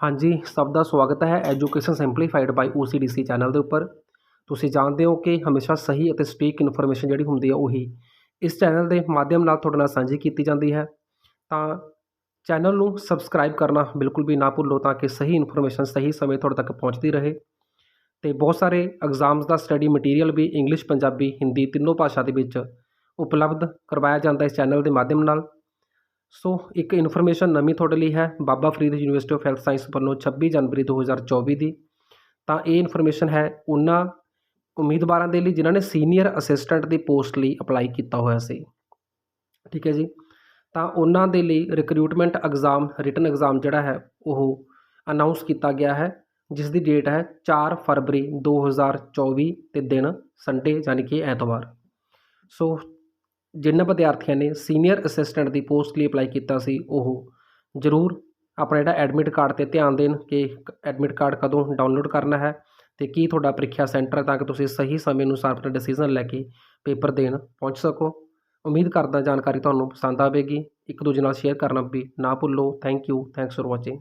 ਹਾਂਜੀ, ਸਭ ਦਾ ਸਵਾਗਤ ਹੈ education simplified by OCDC channel ਦੇ ਉੱਪਰ। ਤੁਸੀਂ ਜਾਣਦੇ ਹੋ ਕਿ ਹਮੇਸ਼ਾ ਸਹੀ ਅਤੇ ਸਟੀਕ ਇਨਫੋਰਮੇਸ਼ਨ ਜਿਹੜੀ ਹੁੰਦੀ ਹੈ ਉਹੀ ਇਸ ਚੈਨਲ ਦੇ ਮਾਧਿਅਮ ਨਾਲ ਤੁਹਾਡੇ ਨਾਲ ਸਾਂਝੀ ਕੀਤੀ ਜਾਂਦੀ ਹੈ। ਤਾਂ ਚੈਨਲ ਨੂੰ ਸਬਸਕ੍ਰਾਈਬ ਕਰਨਾ ਬਿਲਕੁਲ ਵੀ ਨਾ ਭੁੱਲੋ ਤਾਂ ਕਿ ਸਹੀ ਇਨਫੋਰਮੇਸ਼ਨ ਸਹੀ ਸਮੇਂ ਤੁਹਾਡੇ ਤੱਕ ਪਹੁੰਚਦੀ ਰਹੇ। ਤੇ ਬਹੁਤ ਸਾਰੇ ਐਗਜ਼ਾਮਸ ਦਾ ਸਟੱਡੀ ਮਟੀਰੀਅਲ ਵੀ ਇੰਗਲਿਸ਼ ਪੰਜਾਬੀ, ਹਿੰਦੀ ਤਿੰਨੋਂ ਭਾਸ਼ਾ ਦੇ ਵਿੱਚ ਉਪਲਬਧ ਕਰਵਾਇਆ ਜਾਂਦਾ ਇਸ ਚੈਨਲ ਦੇ ਮਾਧਿਅਮ ਨਾਲ। ਸੋ ਇੱਕ ਇਨਫੋਰਮੇਸ਼ਨ ਨਵੀਂ ਤੁਹਾਡੇ ਲਈ ਹੈ, Baba Farid University of Health Science ਵੱਲੋਂ 26 ਜਨਵਰੀ 2024 ਦੀ। ਤਾਂ ਇਹ ਇਨਫੋਰਮੇਸ਼ਨ ਹੈ, ਉਹਨਾਂ ਉਮੀਦਵਾਰਾਂ ਦੇ ਲਈ ਜਿਨ੍ਹਾਂ ਨੇ ਸੀਨੀਅਰ ਅਸਿਸਟੈਂਟ ਦੀ ਪੋਸਟ ਲਈ ਅਪਲਾਈ ਕੀਤਾ ਹੋਇਆ ਸੀ। ਠੀਕ ਹੈ ਜੀ? ਤਾਂ ਉਹਨਾਂ ਦੇ ਲਈ ਰਿਕਰੂਟਮੈਂਟ ਐਗਜ਼ਾਮ ਰਿਟਨ ਐਗਜ਼ਾਮ ਜਿਹੜਾ ਹੈ, ਉਹ ਅਨਾਉਂਸ ਕੀਤਾ ਗਿਆ ਹੈ ਜਿਸ ਦੀ ਡੇਟ ਹੈ 4 ਫਰਵਰੀ 2024 ਤੇ ਦਿਨ ਸੰਡੇ ਯਾਨੀ ਕਿ ਐਤਵਾਰ। ਸੋ ਜਿਨ੍ਹਾਂ ਵਿਦਿਆਰਥੀਆਂ ਨੇ ਸੀਨੀਅਰ ਅਸਿਸਟੈਂਟ ਦੀ ਪੋਸਟ ਲਈ ਅਪਲਾਈ ਕੀਤਾ ਸੀ, ਉਹ ਜ਼ਰੂਰ ਆਪਣਾ ਜਿਹੜਾ ਐਡਮਿਟ ਕਾਰਡ ਤੇ ਧਿਆਨ ਦੇਣ ਕਿ ਐਡਮਿਟ ਕਾਰਡ ਕਦੋਂ ਡਾਊਨਲੋਡ ਕਰਨਾ ਹੈ ਤੇ ਕੀ ਤੁਹਾਡਾ ਪ੍ਰੀਖਿਆ ਸੈਂਟਰ ਹੈ ਤਾਂ ਕਿ ਤੁਸੀਂ ਸਹੀ ਸਮੇਂ ਅਨੁਸਾਰ ਆਪਣਾ ਡਿਸੀਜਨ ਲੈ ਕੇ ਪੇਪਰ ਦੇਣ ਪਹੁੰਚ ਸਕੋ। ਉਮੀਦ ਕਰਦਾ ਜਾਣਕਾਰੀ ਤੁਹਾਨੂੰ ਪਸੰਦ ਆਵੇਗੀ। ਇੱਕ ਦੂਜੇ ਨਾਲ ਸ਼ੇਅਰ ਕਰਨਾ ਵੀ ਨਾ ਭੁੱਲੋ। Thank you thanks for watching